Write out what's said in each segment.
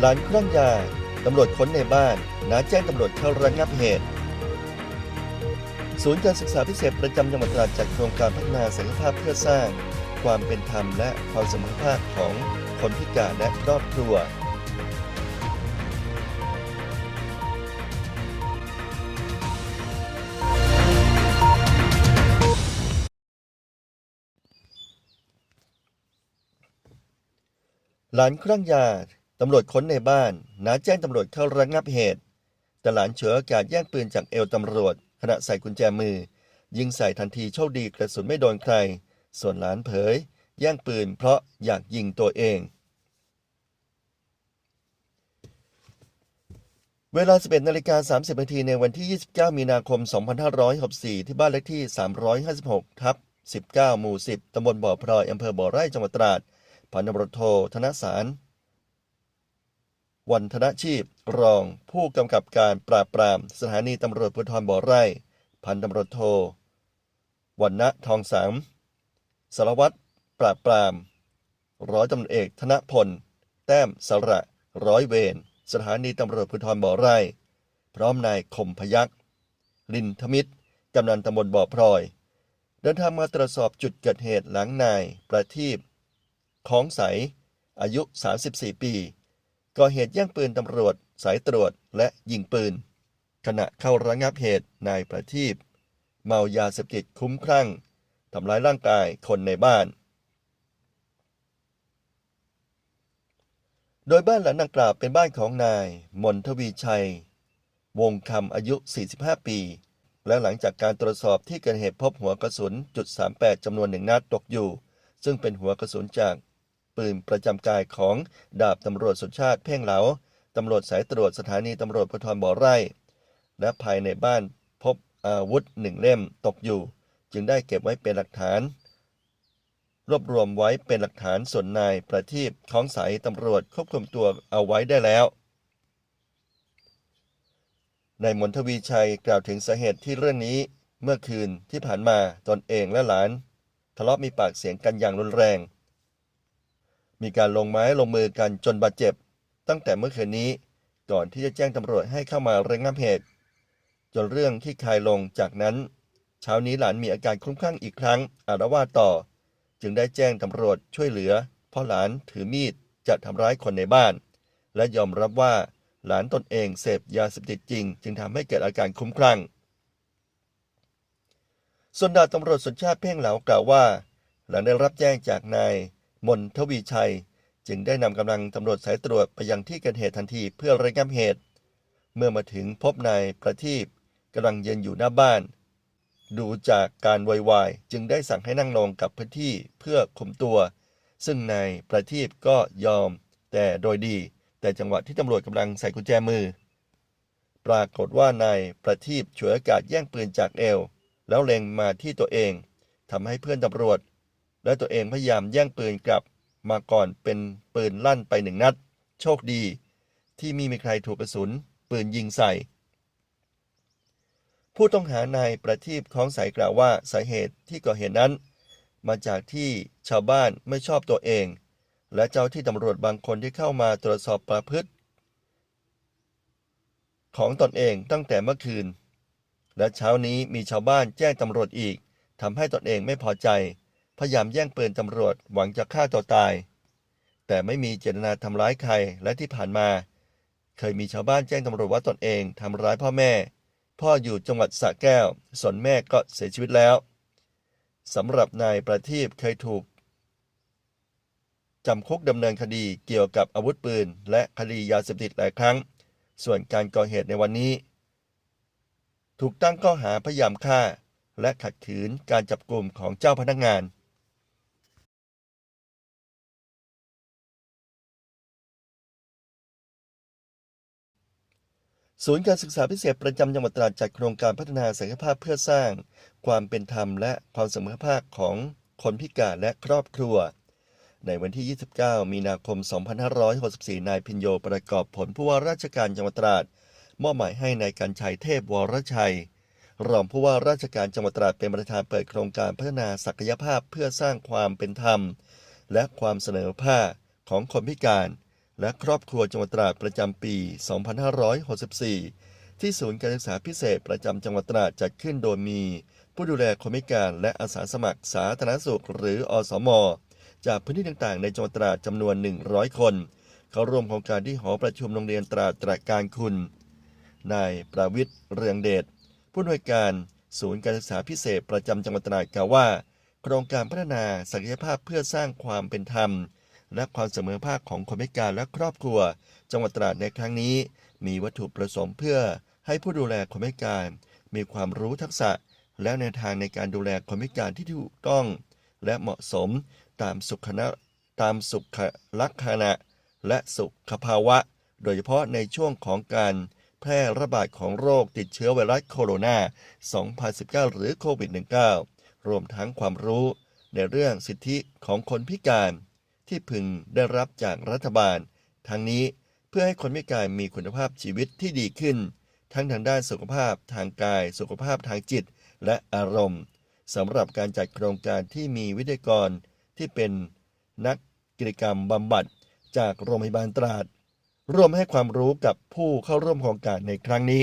หลานคลั่งยาตำรวจค้นในบ้านน้าแจ้งตำรวจเข้าระงับเหตุ ศูนย์การศึกษาพิเศษประจำจังหวัดตราดจัดโครงการพัฒนาศักยภาพเพื่อสร้าง ความเป็นธรรมและความเสมอภาคของคนพิการและครอบครัวหลานคลั่งยา ตำรวจค้นในบ้านนาแจ้งตำรวจเข้าระงับเหตุแต่หลานเฉวยโอกาสแย่งปืนจากเอวตำรวจ ขณะใส่กุญแจมือ ยิงใส่ทันทีโชคดีกระสุนไม่โดนใคร ส่วนหลานเผย แย่งปืนเพราะอยากยิงตัวเอง เวลา 11นาฬิกา30นาทีในวันที่ 29 มีนาคม 2564 ที่บ้านเลขที่ 356 ทับ 19 หมู่ 10 ตำบลบ่อพลอยอำเภอบ่อไร่จังหวัดตราดพันตำรวจโท ธนสาร วันธนชีพ รองผู้กำกับการปราบปรามสถานีตำรวจภูธรบ่อไร่ พันตำรวจโทวันณะทองสามสารวัตรปราบปราม ร้อยตำรวจเอกธนพล แต้มสระ ร้อยเวรสถานีตำรวจภูธรบ่อไร่ พร้อมนายคมพยักษ์ลินทมิตรกำนันตำบลบ่อพลอย เดินทางมาตรวจสอบจุดเกิดเหตุหลังนายประทีปของใส อายุ 34 ปี ก่อเหตุแย่งปืนตำรวจ สายตรวจและยิงปืน ขณะเข้าระงับเหตุนายประทีปเมายาเสพติดคุ้มคลั่งทำร้ายร่างกายคนในบ้าน โดยบ้านหลังดังกล่าวเป็นบ้านของนายมนทวีชัย วงคำอายุ 45 ปี และหลังจากการตรวจสอบที่เกิดเหตุพบหัวกระสุนจุด 38จำนวนหนึ่งนัดตกอยู่ ซึ่งเป็นหัวกระสุนจาก ปืนประจำกายของดาบตำรวจสุชาติเพ่งเหลาตำรวจสายตรวจสถานีตำรวจภูธรบ่อไร่ และภายในบ้านพบอาวุธหนึ่งเล่มตกอยู่ จึงได้เก็บไว้เป็นหลักฐาน รวบรวมไว้เป็นหลักฐานส่วนนายประทีปของสายตำรวจควบคุมตัวเอาไว้ได้แล้วนายมนทวีชัยกล่าวถึงสาเหตุที่เรื่องนี้เมื่อคืนที่ผ่านมาตนเองและหลาน ทะเลาะมีปากเสียงกันอย่างรุนแรง มีการลงไม้ลงมือกันจนบาดเจ็บ ตั้งแต่เมื่อคืนนี้ก่อนที่จะแจ้งตำรวจให้เข้ามาระงับเหตุ จนเรื่องที่คลายลงจากนั้น เช้านี้หลานมีอาการคลุ้มคลั่งอีกครั้งอารวาสต่อ จึงได้แจ้งตำรวจช่วยเหลือเพราะหลานถือมีดจะทำร้ายคนในบ้าน และยอมรับว่าหลานตนเองเสพยาเสพติดจริง จึงทำให้เกิดอาการคลุ้มคลั่งส่วนดาบตำรวจสุชาติเพ่งเหลากล่าวว่า หลังได้รับแจ้งจากนาย มนทวีชัย จึงได้นำกำลังตำรวจสายตรวจไปยังที่เกิดเหตุทันทีเพื่อระงับเหตุ เมื่อมาถึงพบนายประทีปกำลังเยืนอยู่หน้าบ้าน ดูจากการไววายจึงได้สั่งให้นั่งลงกับพื้นที่เพื่อคุมตัว ซึ่งนายประทีปก็ยอม แต่โดยดี แต่จังหวะที่ตำรวจกำลังใส่กุญแจมือ ปรากฏว่านายประทีปฉวยโอกาสแย่งปืนจากเอว แล้วเล็งมาที่ตัวเองทำให้เพื่อนตำรวจ และตัวเองพยายามแย่งปืนกลับมาก่อนเป็นปืนลั่นไปหนึ่งนัด โชคดี ที่มีมีใครถูกกระสุน ปืนยิงใส่ ผู้ต้องหานายประทีปของสายกล่าวว่าสาเหตุที่ก่อเหตุนั้น มาจากที่ชาวบ้านไม่ชอบตัวเอง และเจ้าที่ตำรวจบางคนที่เข้ามาตรวจสอบประพฤติ ของตนเองตั้งแต่เมื่อคืน และเช้านี้มีชาวบ้านแจ้งตำรวจอีกทำให้ตนเองไม่พอใจ พยายามแย่งปืนตำรวจหวังจะฆ่าตัวตาย แต่ไม่มีเจตนาทำร้ายใครและที่ผ่านมา เคยมีชาวบ้านแจ้งตำรวจว่าตนเองทำร้ายพ่อแม่ พ่ออยู่จังหวัดสระแก้ว ส่วนแม่ก็เสียชีวิตแล้วสำหรับนายประทีปเคยถูกจำคุกดำเนินคดีเกี่ยวกับอาวุธปืน และคดียาเสพติดหลายครั้ง ส่วนการก่อเหตุในวันนี้ ถูกตั้งข้อหาพยายามฆ่า และขัดขืนการจับกลุ่มของเจ้าพนักงาน ศูนย์การศึกษาพิเศษประจำจังหวัดตราดจัดโครงการพัฒนาศักยภาพเพื่อสร้าง ความเป็นธรรมและความเสมอภาคของคนพิการและครอบครัว ในวันที่ 29 มีนาคม 2564 นายพินโยประกอบผลผู้ว่าราชการจังหวัดตราดมอบหมายให้นายการชัยเทพวรชัย รองผู้ว่าราชการจังหวัดตราดเป็นประธานเปิดโครงการพัฒนาศักยภาพเพื่อสร้างความเป็นธรรม และความเสมอภาคของคนพิการ และครอบครัวจังหวัดตราดประจำปี 2564 ที่ศูนย์การศึกษาพิเศษประจำจังหวัดตราดจัดขึ้นโดยมี ผู้ดูแลคนพิการและอาสาสมัครสาธารณสุข หรืออสม จากพื้นที่ต่างๆ ในจังหวัดตราดจำนวน 100 คน เข้าร่วมโครงการที่หอประชุมโรงเรียนตราดตราการคุณ นายประวิทย์เรืองเดชผู้อำนวยการศูนย์การศึกษาพิเศษประจำจังหวัดตราดกล่าวว่า โครงการพัฒนาศักยภาพเพื่อสร้างความเป็นธรรม และความเสมอภาคของคนพิการและครอบครัว จังหวัดตราดในครั้งนี้ มีวัตถุประสงค์เพื่อให้ผู้ดูแลคนพิการ มีความรู้ทักษะ และแนวทางในการดูแลคนพิการที่ถูกต้อง และเหมาะสมตามสุขนะตามสุขลักษณะ และสุขภาวะ โดยเฉพาะในช่วงของการแพร่ระบาดของโรคติดเชื้อไวรัสโคโรนา 2019 หรือโควิด -19 รวมทั้งความรู้ในเรื่องสิทธิของคนพิการ ที่พึงได้รับจากรัฐบาล ทั้งนี้เพื่อให้คนพิการมีคุณภาพชีวิตที่ดีขึ้น ทั้งทางด้านสุขภาพทางกาย สุขภาพทางจิต และอารมณ์สำหรับการจัดโครงการที่มีวิทยากรที่เป็นนักกิจกรรมบำบัดจากโรงพยาบาลตราด ร่วมให้ความรู้กับผู้เข้าร่วมโครงการในครั้งนี้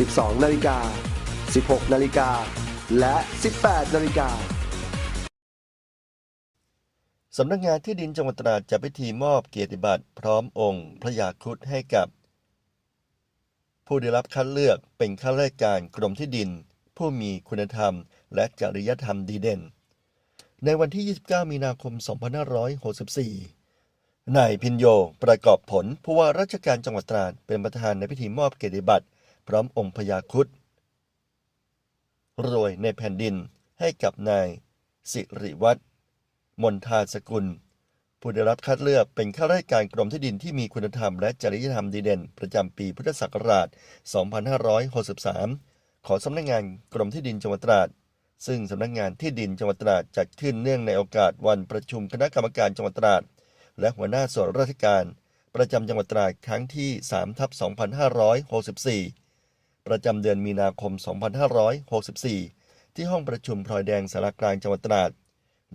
12 นาฬิกา 16 นาฬิกา และ 18 นาฬิกาสำนักงานที่ดินจังหวัดตราดจัดพิธีมอบเกียรติบัตรพร้อมองค์พระยาครุฑให้กับ ผู้ได้รับคัดเลือกเป็นข้าราชการกรมที่ดิน ผู้มีคุณธรรม และจริยธรรมดีเด่น ในวันที่ 29 มีนาคม 2564 นายพินโยประกอบผลผู้ว่าราชการจังหวัดตราดเป็นประธานในพิธีมอบเกียรติบัตร พร้อมองค์พญาครุฑรวยในแผ่นดินให้กับนายสิริวัฒน์มนทาสกุล ผู้ได้รับคัดเลือกเป็นข้าราชการกรมที่ดินที่มีคุณธรรมและจริยธรรมดีเด่น ประจำปีพุทธศักราช 2563 ขอสำนักงานกรมที่ดินจังหวัดตราด ซึ่งสำนักงานที่ดินจังหวัดตราดจัดขึ้นเนื่องในโอกาสวันประชุมคณะกรรมการจังหวัดตราด และหัวหน้าส่วนราชการ ประจำจังหวัดตราดครั้งที่3ทับ2564 ประจำเดือนมีนาคม 2564 ที่ห้องประชุมพลอยแดงสารกลางจังหวัดตราด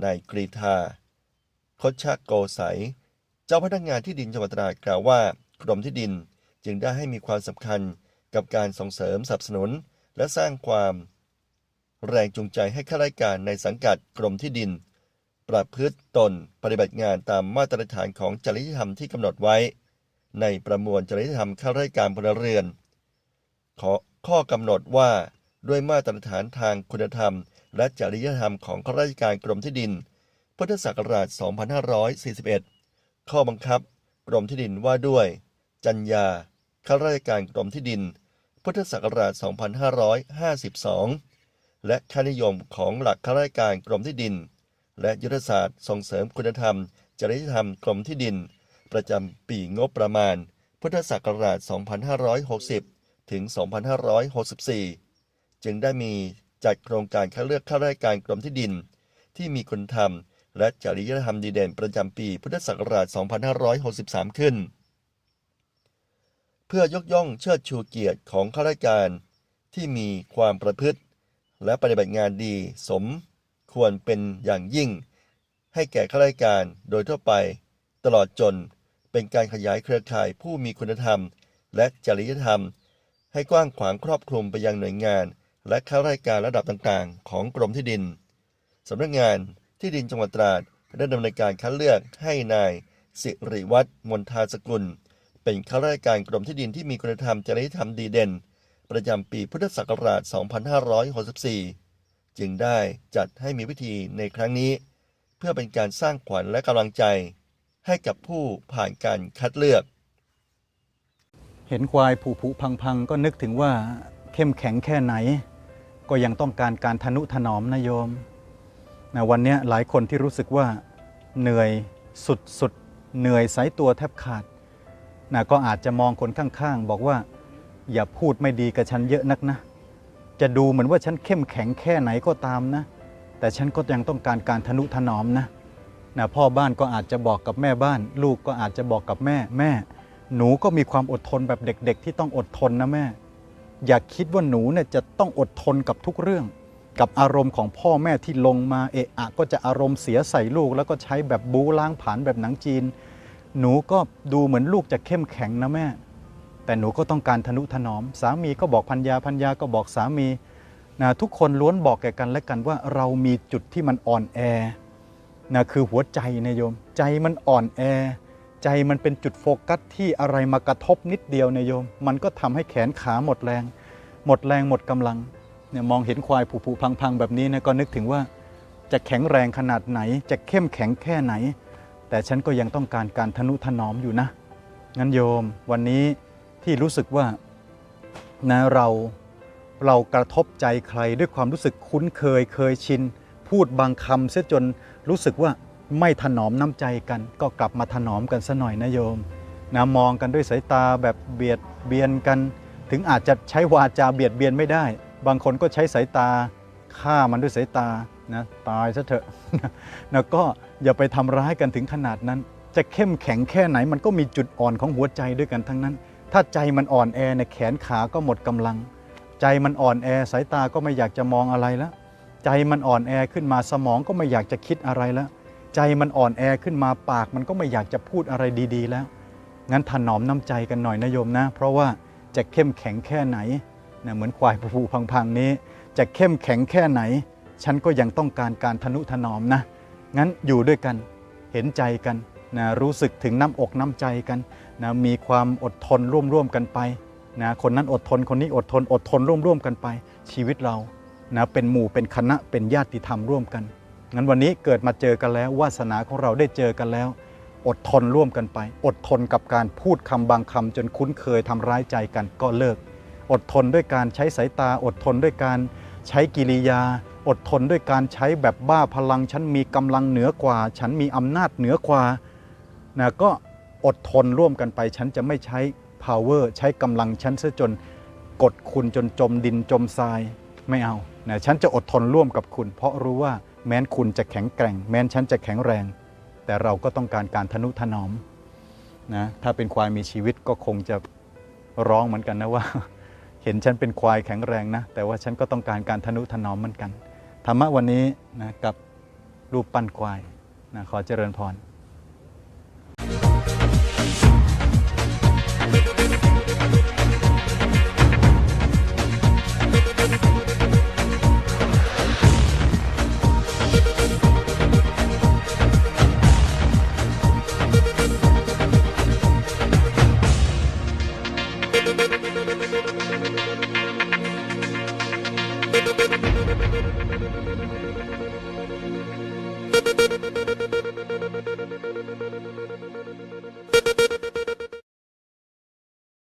นายกรีธาคดชะโกไสยเจ้าพนักงานที่ดินจังหวัดตราดกล่าวว่ากรมที่ดินจึงได้ให้มีความสำคัญกับการส่งเสริมสนับสนุน และสร้างความ แรงจูงใจให้ข้าราชการในสังกัดกรมที่ดิน ประพฤติตนปฏิบัติงานตามมาตรฐานของจริยธรรมที่กำหนดไว้ ในประมวลจริยธรรมข้าราชการพลเรือน ขอข้อกำหนดว่าด้วยมาตรฐานทางคุณธรรม และจริยธรรมของข้าราชการกรมที่ดิน พุทธศักราช 2541 ข้อบังคับ กรมที่ดินว่าด้วย จัญญาข้าราชการกรมที่ดิน พุทธศักราช 2552 และค่านิยมของหลักข้าราชการกรมที่ดิน และยุทธศาสตร์ส่งเสริมคุณธรรม จริยธรรมกรมที่ดิน ประจำปีงบประมาณ พุทธศักราช 2560 ถึง 2564 จึงได้มีจัดโครงการคัดเลือกข้าราชการกรมที่ดิน ที่มีคุณธรรม และจริยธรรมดีเด่นประจำปีพุทธศักราช 2563 ขึ้น เพื่อยกย่องเชิดชูเกียรติของข้าราชการที่มีความประพฤติ และปฏิบัติงานดีสมควรเป็นอย่างยิ่ง ให้แก่ข้าราชการโดยทั่วไป ตลอดจนเป็นการขยายเครือข่ายผู้มีคุณธรรม และจริยธรรม ให้กว้างขวางครอบคลุมไปยังหน่วยงาน และข้าราชการระดับต่างๆ ของกรมที่ดินสำนักงานที่ดินจังหวัดตราดได้ดำเนินการคัดเลือกให้นาย สิริวัฒน์มนทาสกุล เป็นข้าราชการกรมที่ดินที่มีคุณธรรมจริยธรรมดีเด่น ประจำปีพุทธศักราช 2564 จึงได้จัดให้มีพิธีในครั้งนี้ เพื่อเป็นการสร้างขวัญและกำลังใจ ให้กับผู้ผ่านการคัดเลือก เห็นควายผุผุพังพังก็นึกถึงว่าเข้มแข็งแค่ไหน ก็ยังต้องการการทนุถนอมนะโยมนะวันนี้หลายคนที่รู้สึกว่าเหนื่อยสุดสุดๆเหนื่อยสายตัวแทบขาดนะก็อาจจะมองคนข้างๆ บอกว่า อย่าพูดไม่ดีกับฉันเยอะนักนะ จะดูเหมือนว่าฉันเข้มแข็งแค่ไหนก็ตามนะ แต่ฉันก็ยังต้องการการทนุถนอมนะนะพ่อบ้านก็อาจจะบอกกับแม่บ้าน ลูกก็อาจจะบอกกับแม่แม่ หนูก็มีความอดทนแบบเด็ก ๆ ที่ต้องอดทนนะแม่ อย่าคิดว่าหนูเนี่ยจะต้องอดทนกับทุกเรื่อง กับอารมณ์ของพ่อแม่ที่ลงมาเอะอะก็จะอารมณ์เสียใส่ลูก แล้วก็ใช้แบบบูล้างผลาญแบบหนังจีน หนูก็ดูเหมือนลูกจะเข้มแข็งนะแม่ แต่หนูก็ต้องการทนุถนอม สามีก็บอกพัญญาพัญญาก็บอกสามีนะทุกคนล้วนบอกแก่กันและกันว่าเรามีจุดที่มันอ่อนแอนะคือหัวใจนะโยม ใจมันอ่อนแอ ใจมันเป็นจุดโฟกัสที่อะไรมากระทบนิดเดียวเนี่ยโยม มันก็ทำให้แขนขาหมดแรง หมดแรงหมดกำลังเนี่ยมองเห็นควายผุผุพังพังแบบนี้นะก็นึกถึงว่า จะแข็งแรงขนาดไหน จะเข้มแข็งแค่ไหน แต่ฉันก็ยังต้องการการทนุถนอมอยู่นะ งั้นโยม วันนี้ที่รู้สึกว่านะเราเรากระทบใจใครด้วยความรู้สึกคุ้นเคยเคยชิน พูดบางคำเสียจนรู้สึกว่า ไม่ถนอมน้ำใจกัน ก็กลับมาถนอมกันซะหน่อยนะโยมนะมองกันด้วยสายตาแบบเบียดเบียนกัน ถึงอาจจะใช้วาจาเบียดเบียนไม่ได้ บางคนก็ใช้สายตาฆ่ามันด้วยสายตานะตายซะเถอะแล้วก็อย่าไปทำร้ายกันถึงขนาดนั้น จะเข้มแข็งแค่ไหนมันก็มีจุดอ่อนของหัวใจด้วยกันทั้งนั้น ถ้าใจมันอ่อนแอเนี่ยแขนขาก็หมดกำลัง ใจมันอ่อนแอสายตาก็ไม่อยากจะมองอะไรแล้ว ใจมันอ่อนแอขึ้นมาสมองก็ไม่อยากจะคิดอะไรแล้ว ใจมันอ่อนแอขึ้นมาปากมันก็ไม่อยากจะพูดอะไรดีๆ แล้ว งั้นถนอมน้ำใจกันหน่อยนะโยมนะ เพราะว่าจะเข้มแข็งแค่ไหนนะเหมือนควายผูพังๆนี้ จะเข้มแข็งแค่ไหน ฉันก็ยังต้องการการทนุถนอมนะ งั้นอยู่ด้วยกันเห็นใจกันนะรู้สึกถึงน้ำอกน้ำใจกันนะมีความอดทนร่วมๆกันไปนะคนนั้นอดทนคนนี้อดทนอดทนร่วมๆกันไป ชีวิตเรานะเป็นหมู่เป็นคณะเป็นญาติธรรมร่วมกัน งั้นวันนี้เกิดมาเจอกันแล้ววาสนาของเราได้เจอกันแล้ว อดทนร่วมกันไป อดทนกับการพูดคำบางคำจนคุ้นเคยทำร้ายใจกันก็เลิก อดทนด้วยการใช้สายตา อดทนด้วยการใช้กิริยา อดทนด้วยการใช้แบบบ้าพลัง ฉันมีกำลังเหนือกว่า ฉันมีอำนาจเหนือกว่านะก็อดทนร่วมกันไป ฉันจะไม่ใช้ power ใช้กำลังฉันซะจนกดคุณจนจมดินจมทรายไม่เอานะฉันจะอดทนร่วมกับคุณ เพราะรู้ว่า แม้นคุณจะแข็งแกร่ง แม้นฉันจะแข็งแรง แต่เราก็ต้องการการทนุถนอมนะถ้าเป็นควายมีชีวิตก็คงจะร้องเหมือนกันนะว่า เห็นฉันเป็นควายแข็งแรงนะ แต่ว่าฉันก็ต้องการการทนุถนอมเหมือนกัน ธรรมะวันนี้นะกับรูปปั้นควายนะขอเจริญพร